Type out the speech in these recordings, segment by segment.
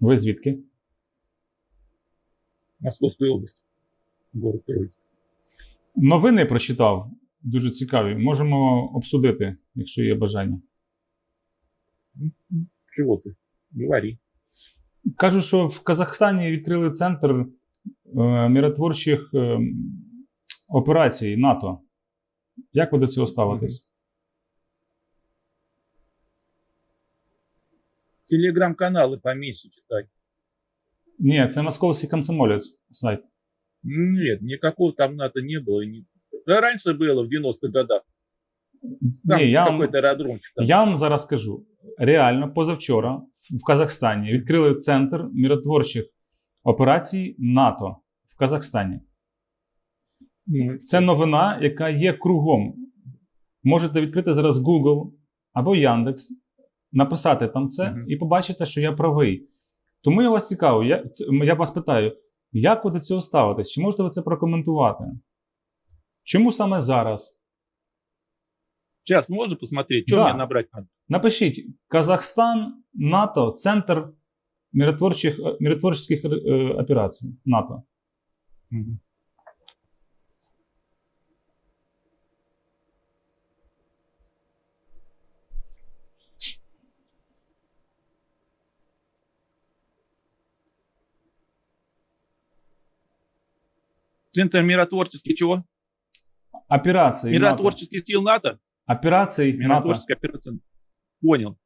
Ви звідки? Московская область. Город Троиц. Новини прочитав. Дуже цікаві. Можемо обсудити, якщо є бажання. Чего ты? Говори. Кажу, що в Казахстані відкрили центр е, миротворчих е, операцій НАТО. Як ви до цього ставитесь? Телеграм-каналы поменьше читать. Ні, це московський комсомолець сайт. Нет, никакого там НАТО не было. и не- Да раньше было, в 90-х годах. Там Ні, я вам, какой-то аэродромчик. там. я вам зараз кажу: реально, позавчора в в Казахстані відкрили центр миротворчих операцій НАТО в Казахстані. Ну, Це новина, яка є кругом. Можете відкрити зараз Google або Яндекс, написати там це Мгм. і побачите, що я правий. Тому я вас цікаву, я, я вас питаю, як ви до цього ставитесь? Чи можете ви це прокоментувати? Чому саме зараз? Сейчас можно посмотреть, что Да. мне набрать надо? Напишіть Казахстан, НАТО, Центр миротворчих, е, миротворчих е, операцій НАТО. Центр миротворческий чего? Операції НАТО. Миротворческий сил НАТО? Операції НАТО. Миротворческая операция. Понял.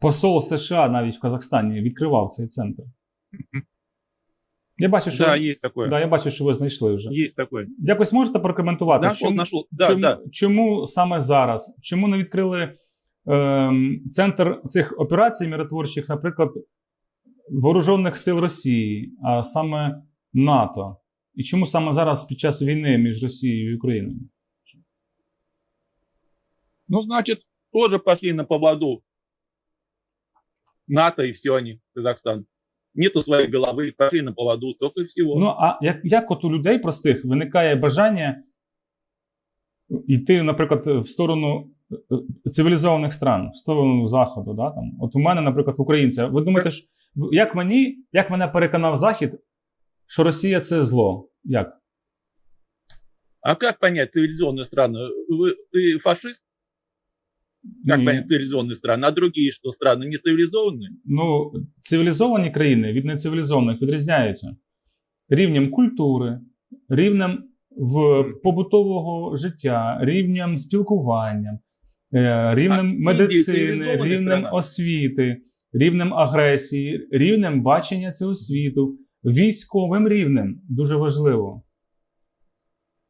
Посол США навіть в Казахстані відкривав цей центр. Я бачу, що, Да, есть такое. да, я бачу, що ви знайшли вже. Есть такое. Якось можете прокоментувати, Нашел, чому, нашел. Да, чому, да. чому саме зараз? Чому не відкрили ем, центр цих операцій миротворчих, наприклад, Вооружених сил Росії, а саме НАТО? І чому саме зараз під час війни між Росією і Україною? Ну, значит, тоже пошли на поводу НАТО и все они, Казахстан. Нету своей головы, пошли на поводу, только и всего. Ну, а як, як от у людей простих виникає бажання йти, наприклад, в сторону е, цивілізованих стран, в сторону Заходу, да, там. От у мене, наприклад, в українця, ви думаєте, ж, в- як мені, як мене переконав Захід, що Росія це зло? Як? А как понять цивилизованные страны? Вы, ты фашист? Как Ні. понять цивилизованные страны? А другие что, страны не цивилизованные? Ну, цивілізовані країни від нецивілізованих відрізняються рівнем культури, рівнем в побутового життя, рівнем спілкування, е, рівнем Індія медицини, цивілізована рівнем страна? освіти, рівнем агресії, рівнем бачення цього світу, військовим рівнем дуже важливо.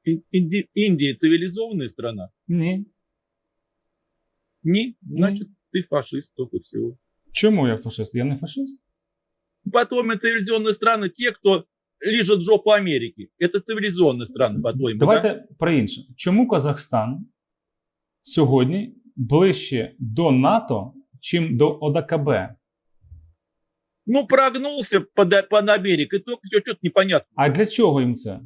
Ин- Инди- Индия цивилизованная страна? Ні. Не, значит, ты фашист, только и всего. Чому я фашист? Я не фашист. По-твоему, цивилизованные страны те, кто лижет жопу Америки. Это цивилизованные страны, по-твоему, да? Давайте про інше. Чому Казахстан сьогодні ближче до НАТО, чим до ОДКБ? Ну, прогнулся под, под Америкой, только все что-то непонятно. А для чого їм це?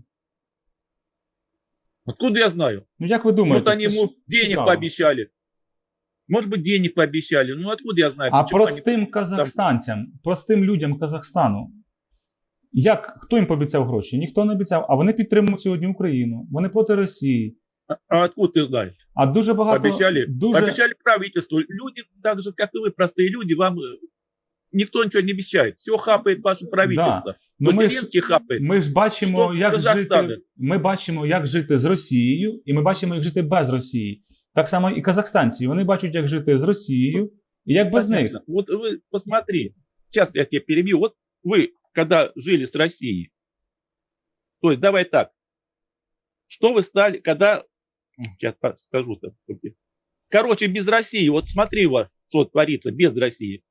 Откуда я знаю? Ну як ви думаєте? Может, они це ж ему денег цікаво. пообещали. Может быть, денег пообещали. Ну, откуда я знаю? А почему они- простим казахстанцям, простим людям Казахстану, як хто їм пообіцяв гроші? Ніхто не обіцяв. А вони підтримують сьогодні Україну. Вони проти Росії. А- А откуда ты знаешь? А дуже багато Пообещали, дуже пообещали правительству. Люди, так же, как и вы, простые люди, вам э, никто ничего не обещает. Все хапает ваше правительство. ну, Вот ми ж, Зеленский хапает. ми ж бачимо, Що як Казахстан? жити. Ми бачимо, як жити з Росією, і ми бачимо, як жити без Росії. Так само і казахстанці. Вони бачать, як жити з Росією, і як без них. Понятно. Вот вы посмотри. Сейчас я тебя перебью. Вот вы, когда жили с Россией, то есть давай так, что вы стали, когда, сейчас по- скажу так, короче, без России, вот смотри, вот, что творится без России.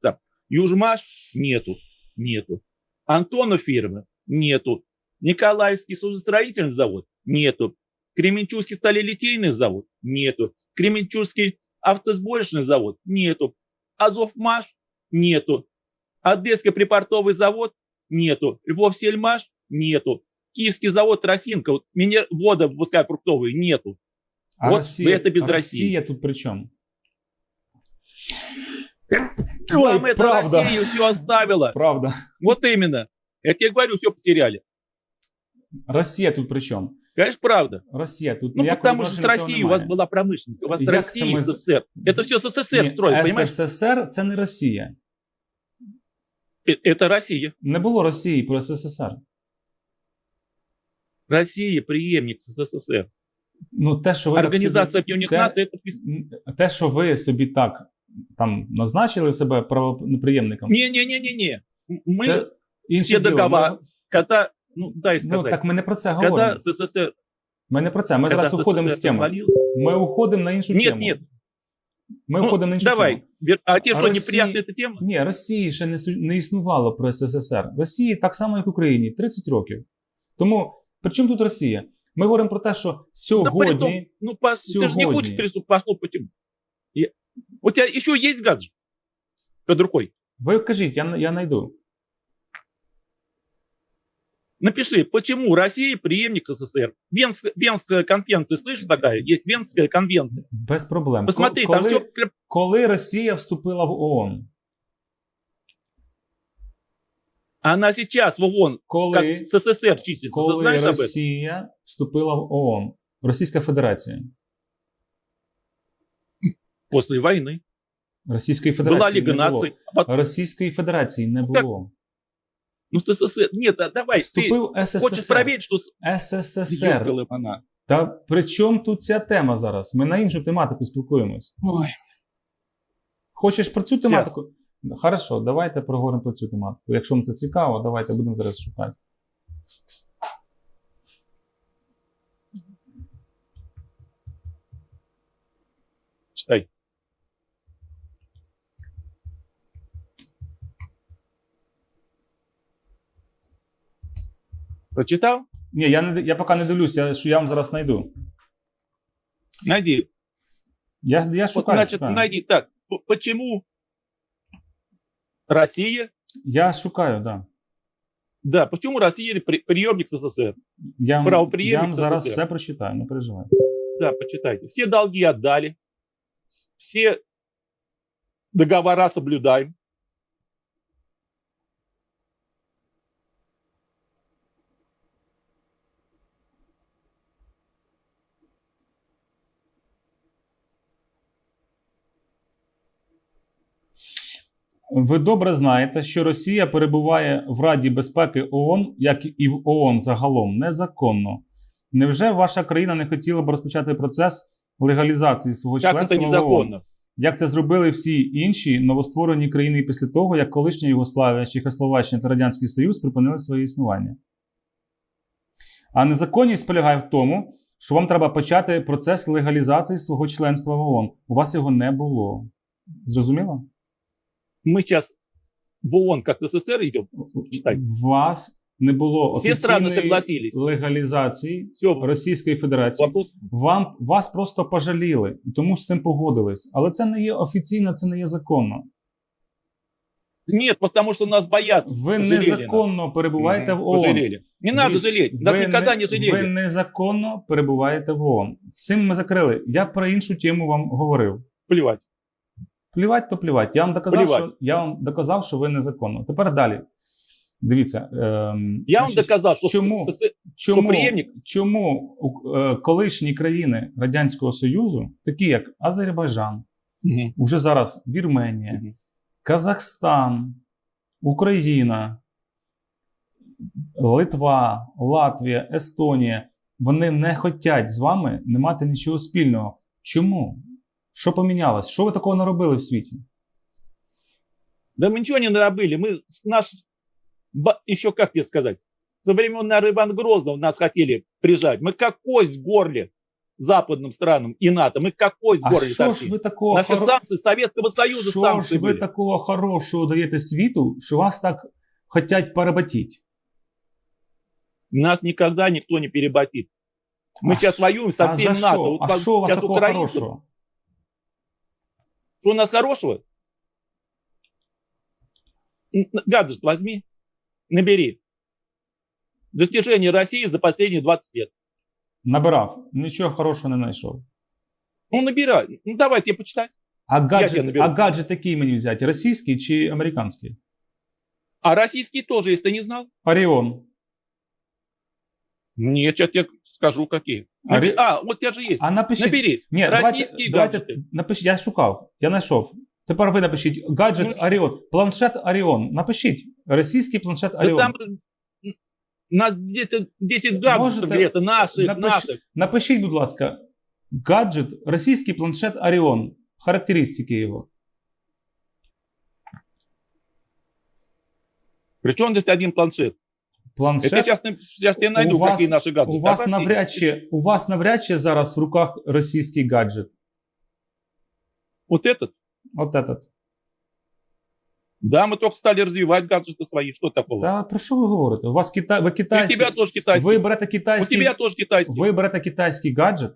Так, Южмаш нету, нету. Антонов фирмы нету. Николаевский судостроительный завод? Нету. Кременчугский сталелитейный завод? Нету. Кременчугский автосборочный завод? Нету. Азовмаш? Нету. Одесский припортовый завод? Нету. Львов Сельмаш? Нету. Киевский завод Росинка, вот, минер- вода выпускает фруктовые? Нету. А Вот Росія, это без а Росії. Росія тут при чому? Вам Ой, это правда. Россия все оставила. Правда. Вот именно. Я тебе говорю, все потеряли. Росія тут при чому? Конечно, правда. Росія тут Ну, ніякого потому что с відношення до цього Россией у вас немає. была промышленность. У вас Як Россия це и ми- СССР. Это все СССР Ні, строит, понимаешь? СССР це не Росія. Э, Это Россия. Не було Росії про СССР. Россия преемник СССР. Ну, те, що ви так Организация собі, Объединенных те- Наций это пис- те, що ви собі так там назначили себе правоприємником, Не-не-не-не-не. Мы це інше все діло. договора, Ми- когда, ну дай Ну, так ми не про це когда говоримо. СССР, Ми не про це. Ми когда зараз уходимо з теми. Ми уходимо на іншу Нет, тему. нет, Ми ну, уходимо на іншу давай. тему. А тебе А что, Россия- неприятна эта тема? Ні, Росії ще не, не існувало про СССР. Росії так само, як Україні, 30 років. Тому при чому тут Росія? Ми говоримо про те, що Да сьогодні. притом, ну, по- ты же не Сегодня. хочешь переступить, пошло почему? Я- У тебя еще есть гаджет под рукой? Ви кажіть, я, я найду. Напиши, почему Россия преемник СССР. Венская, Венская конвенция, слышишь такая? Есть Венская конвенция. Без проблем. Посмотри, Ко- там коли, все... коли Росія вступила в ООН? Она сейчас в ООН, Коли, как с СССР чистится. Ты коли знаешь об этом? Росія вступила в ООН? Російська Федерація. После войны. Російської Была Федерації Лига не було. наций. А потом- Російської Федерації не Ну, как? було. Ну, СССР. Нет, а давай, Вступив хочешь СССР. проверить, что... с- СССР. Ёкала она. Та при чому тут ця тема зараз? Ми на іншу тематику спілкуємось. Ой. Хочеш про цю тематику? Хорошо, давайте проговоримо про цю тематику. Якщо вам це цікаво, давайте будемо зараз шукати. Читай. Прочитал? Ні, я, не, я поки не дивлюсь, я, що я вам зараз знайду. Найди. Я, я шукаю. значит, шукаю. найди. Так, почему Россия, Я шукаю, да. да, почему Россия при- преемник СССР? Я, я вам зараз СССР. все прочитаю, не переживай. Да, почитайте. Все долги отдали, все договора соблюдаем. Ви добре знаєте, що Росія перебуває в Раді безпеки ООН, як і в ООН загалом, незаконно. Невже ваша країна не хотіла б розпочати процес легалізації свого это членства в ООН? Як це зробили всі інші новостворені країни після того, як колишня Югославія, Чехословаччина та Радянський Союз припинили своє існування? А незаконність полягає в тому, що вам треба почати процес легалізації свого членства в ООН. У вас його не було. Зрозуміло? Мы сейчас в ООН как СССР идем. Читай. У вас не було офіційної легалізації Все, Російської Федерації. вопрос. Вам вас просто пожаліли і тому з цим погодились. Але це не є офіційно, це не є законно. Нет, потому что нас боятся. Ви Пожалели нас. незаконно перебуваєте в ООН. Пожалели. Не надо Дивіться, жалеть. Нас никогда не- не жалели. Ви незаконно перебуваєте в ООН. З цим ми закрили. Я про іншу тему вам говорив. Плевать. Плівать, то плівать. Я вам доказав, Плівать. що я вам доказав, що ви незаконно. Тепер далі. Дивіться. Ем, Я вам значить, чему? СССР чому, преемник? чому е, колишні країни Радянського Союзу, такі як Азербайджан, Мгм. уже зараз Вірменія, Мгм. Казахстан, Україна, Литва, Латвія, Естонія, вони не хочуть з вами не мати нічого спільного. Чому? Що помінялось? Що ви такого наробили в світі? Да мы ничего не наробили. Мы с- наш, ба- еще как тебе сказать, со времен наверное, Ивана Грозного нас хотели прижать. Мы как кость в горле западным странам и НАТО. Мы как кость в А горле що ж торчим. ви такого Наши хоро- санкции Советского Союза що санкции ж ви были. такого хорошого даєте світу, що вас так хочуть перебатіть? Нас никогда никто не переботит. Мы А сейчас ш- воюем со а всем за НАТО. що? Вот А как що у вас сейчас такого украинцы- хорошого? Что у нас хорошего? Н- Гаджет возьми, набери. Достижения России за последние 20 лет. Набирав, нічого хорошого не знайшов. Ну, набирай. Ну, давай тебе почитай. А тебе гаджет, наберу. а гаджет який мені взяти? Російський чи американський? А российские тоже, если ты не знал. Оріон. Нет, сейчас тебе скажу, какие. А Наби- ре- А, вот у тебя же есть. А напишіть. Набери. Ні, Російські давайте, гаджети. давайте, напишіть, я шукав, я знайшов. Тепер ви напишіть гаджет Ну, Оріон, планшет Оріон. Напишіть російський планшет Да Оріон. там м, нас где-то 10 гаджетов Можете где-то наших, напиш- наших. Напишіть, будь ласка, гаджет, російський планшет Оріон. Характеристики його. Причем здесь один планшет? Планшет. Это сейчас, сейчас я найду, у вас, какие наши гаджеты. у вас Давай, навряд чи у вас навряд чи зараз в руках російський гаджет. Вот этот? От этот. Да, мы только стали развивать гаджеты свои. Что такого? Та про що ви говорите? У вас кита... ви И у китайський. тебя тоже китайский. Ви берете У китайський. тебя тоже китайский. Ви берете китайський гаджет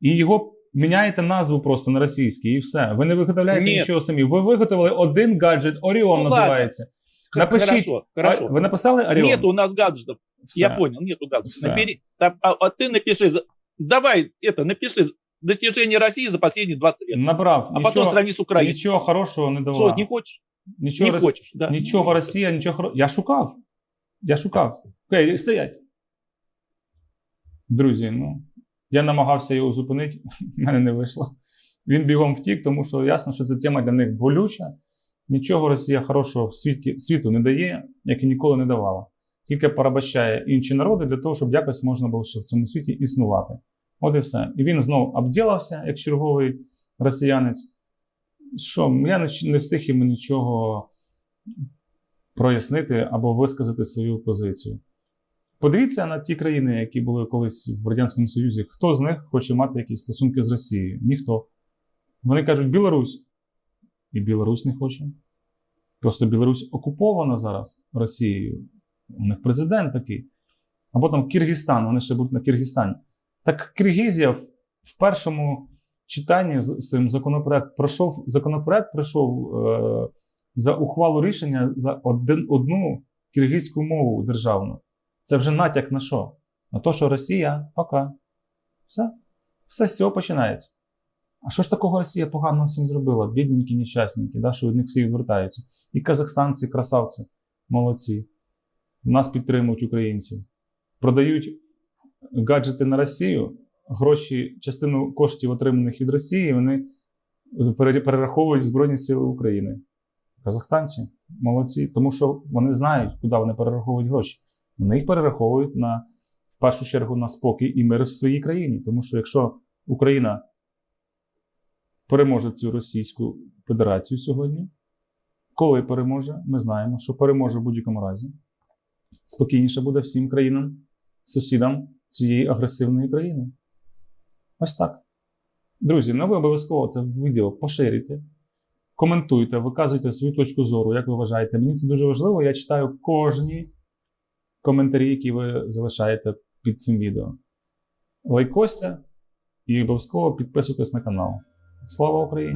і його міняєте назву просто на російський, і все. Ви не виготовляєте Ні. нічого самі. Ви виготовили один гаджет, Оріон Ну, називається. Х- напишите. Хорошо, хорошо. А, ви написали Оріон? Нет у нас гаджетов. Все. Я понял, нету гаджетов. Все. Набери. А, а- а ты напиши. Давай это, напиши. Достижения России за последние 20 лет. Набрав. А потом нічого, сравни с Украиной. нічого хорошого не Что, не хочешь? Нічого, не Рос- хочешь, да. нічого Росія, нічого хоро- Я шукав. Я шукав. Окей, стоять. Друзі, ну я намагався його зупинити, в мене не вийшло. Він бігом втік, тому що ясно, що ця тема для них болюча. Нічого Росія хорошого в світі, світу не дає, як і ніколи не давала. Тільки порабощає інші народи для того, щоб якось можна було ще в цьому світі існувати. От і все. І він знову обділився, як черговий росіянець. Що, я не встиг йому нічого прояснити або висказати свою позицію. Подивіться на ті країни, які були колись в Радянському Союзі. Хто з них хоче мати якісь стосунки з Росією? Ніхто. Вони кажуть Білорусь. І Білорусь не хоче. Просто Білорусь окупована зараз Росією. У них президент такий. Або там Киргизстан, вони ще будуть на Киргизстані. Так Киргизія в, в першому читанні з цим законопроект пройшов законопроект пройшов е, за ухвалу рішення за один, одну киргизьку мову державну. Це вже натяк на що? На те, що Росія пока. Все. Все з цього починається. А що ж такого Росія погано всім зробила? Бідненькі, нещасненькі, да, що від них всі відвертаються. І казахстанці, красавці, молодці. Нас підтримують українців. Продають гаджети на Росію, гроші, частину коштів, отриманих від Росії, вони перераховують в Збройні Сили України. Казахстанці молодці, тому що вони знають, куди вони перераховують гроші. Вони їх перераховують на, в першу чергу на спокій і мир в своїй країні. Тому що якщо Україна переможе цю Російську Федерацію сьогодні, коли переможе, ми знаємо, що переможе в будь-якому разі. Спокійніше буде всім країнам, сусідам цієї агресивної країни. Ось так. Друзі, ну ви обов'язково це відео поширюйте, коментуйте, виказуйте свою точку зору, як ви вважаєте. Мені це дуже важливо. Я читаю кожні коментарі, які ви залишаєте під цим відео. Лайкосьте і обов'язково підписуйтесь на канал. Слава Україні!